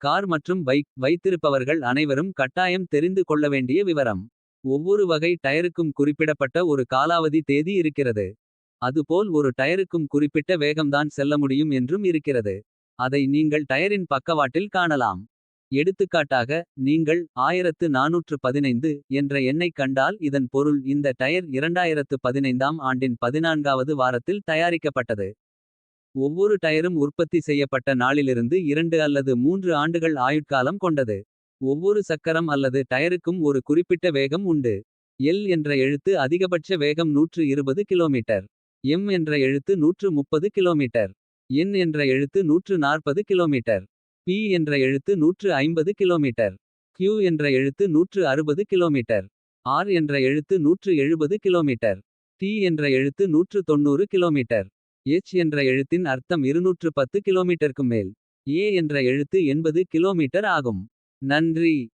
Car மற்றும் bike வைத்திருப்பவர்கள் அனைவரும் கட்டாயம் தெரிந்து கொள்ள வேண்டிய விவரம். ஒவ்வொரு வகை டயருக்கும் குறிப்பிடப்பட்ட ஒரு காலாவதி தேதி இருக்கிறது. அதுபோல் ஒரு டயருக்கும் குறிப்பிட்ட வேகம்தான் செல்ல முடியும் என்றும் இருக்கிறது. அதை நீங்கள் டயரின் பக்கவாட்டில் காணலாம். எடுத்துக்காட்டாக நீங்கள் 1415 என்ற எண்ணைக் கண்டால் இதன் பொருள் இந்த டயர் 2015ஆம் ஆண்டின் பதினான்காவது வாரத்தில் தயாரிக்கப்பட்டது. ஒவ்வொரு டயரும் உற்பத்தி செய்யப்பட்ட நாளிலிருந்து இரண்டு அல்லது மூன்று ஆண்டுகள் ஆயுட்காலம் கொண்டது. ஒவ்வொரு சக்கரம் அல்லது டயருக்கும் ஒரு குறிப்பிட்ட வேகம் உண்டு. எல் என்ற எழுத்து அதிகபட்ச வேகம் 120 கிலோமீட்டர். எம் என்ற எழுத்து 130 கிலோமீட்டர். என் என்ற எழுத்து 140 கிலோமீட்டர். பி என்ற எழுத்து 150 கிலோமீட்டர். கியூ என்ற எழுத்து 160 கிலோமீட்டர். ஆர் என்ற எழுத்து 170 கிலோமீட்டர். டி என்ற எழுத்து 190 கிலோமீட்டர். எச் என்ற எழுத்தின் அர்த்தம் இருநூற்று பத்து கிலோமீட்டருக்கு மேல். ஏ என்ற எழுத்து 80 கிலோமீட்டர் ஆகும். நன்றி.